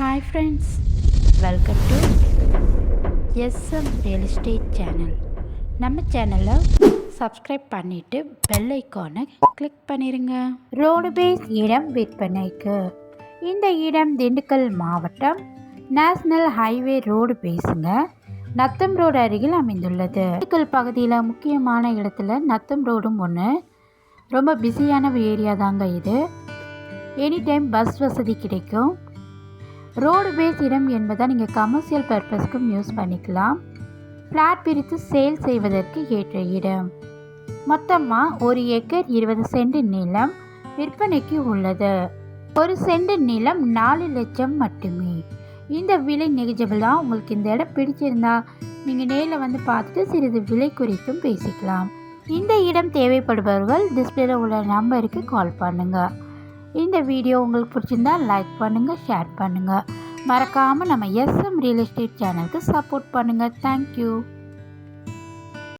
Hi friends welcome to SM real estate channel நம்ம சேனலை subscribe பண்ணிவிட்டு பெல் ஐக்கானை கிளிக் பண்ணிடுங்க ரோடு பேஸ் இடம் விற்பனைக்கு. இந்த இடம் திண்டுக்கல் மாவட்டம் நேஷ்னல் ஹைவே ரோடு பேஸுங்க நத்தம் ரோடு அருகில் அமைந்துள்ளது. திண்டுக்கல் பகுதியில் முக்கியமான இடத்துல நத்தம் ரோடும் ஒன்று ரொம்ப பிஸியான ஏரியா தாங்க இது. எனி டைம் பஸ் வசதி கிடைக்கும். ரோடு பேஸ் இடம் என்பதை நீங்கள் கமர்ஷியல் பர்பஸ்க்கும் யூஸ் பண்ணிக்கலாம். ஃப்ளாட் பிரித்து சேல் செய்வதற்கு ஏற்ற இடம். மொத்தமாக ஒரு ஏக்கர் இருபது சென்ட் நிலம் விற்பனைக்கு உள்ளது. ஒரு சென்ட் நிலம் நாலு லட்சம் மட்டுமே. இந்த விலை நெகிஜபிள் தான் உங்களுக்கு இந்த இடம் பிடிச்சிருந்தா நீங்கள் நேரில் வந்து பார்த்துட்டு சிறிது விலை குறித்தும் பேசிக்கலாம். இந்த இடம் தேவைப்படுபவர்கள் டிஸ்பிளேல உள்ள நம்பருக்கு கால் பண்ணுங்கள் இந்த வீடியோ உங்களுக்கு பிடிச்சிருந்தா லைக் பண்ணுங்கள் ஷேர் பண்ணுங்கள் மறக்காமல் நம்ம எஸ்எம் ரியல் எஸ்டேட் சேனலுக்கு சப்போர்ட் பண்ணுங்கள் தேங்க்யூ